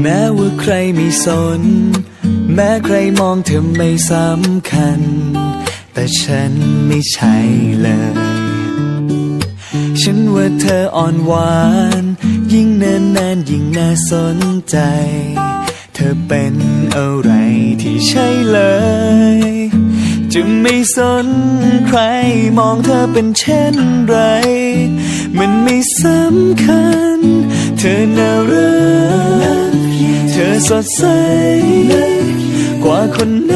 แม้ว่าใครไม่สน แม้ใครมองเธอไม่สำคัญ แต่ฉันไม่ใช่เลย ฉันว่าเธออ่อนหวาน ยิ่งเนินนานยิ่งน่าสนใจ เธอเป็นอะไรที่ใช่เลย จะไม่สนใครมองเธอเป็นเช่นไร มันไม่สำคัญ เธอน่ารัก อสดใส กว่าคนไหน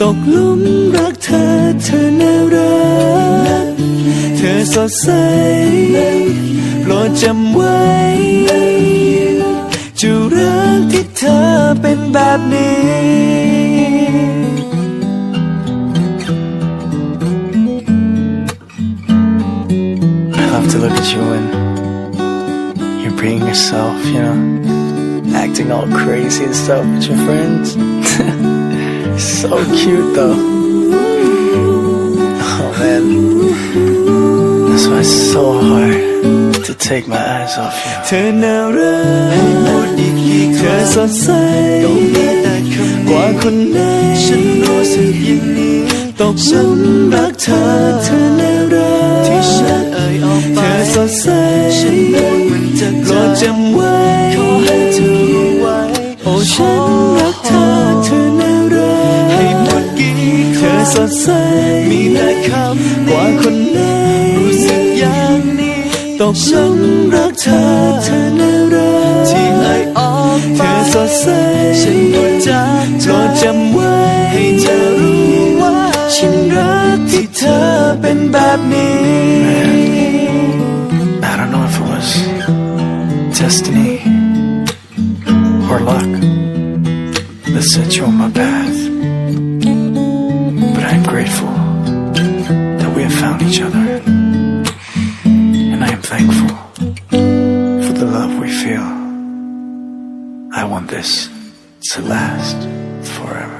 ตกลุมรักเธอเธอน่ารัก เธอสดใส โปรดจำไว้ จะรักที่เธอเป็นแบบนี้ to look at you when you're being yourself, you know, acting all crazy and stuff with your friends. so cute, though. Oh man, that's why it's so hard to take my eyes off you. เธอน่ารักเธอสดใสกว่าคนไหนฉันรู้สึกอย่างนี้ตกหลุมรักเธอ เธอน่ารักที่ฉันเอ่ยออกไปเธอสดใสฉันพูดมัน จำไว้ขอให้เธอรู้ไว้โอ้ฉันรักเธอเธอน่ารักให้หมดกี่เธอสดใสมีแต่คำกว่าคนไหนรู้สึกอย่างนี้ตกหลุมรักเธอเธอน่ารักที่เอ่ยออกเธอสดใสฉันพูดจากโปรดจำไว้ให้เธอรู้ว่าฉันรักที่เธอเป็นแบบนี้ luck that set you on my path, but I'm grateful that we have found each other, and I am thankful for the love we feel. I want this to last forever.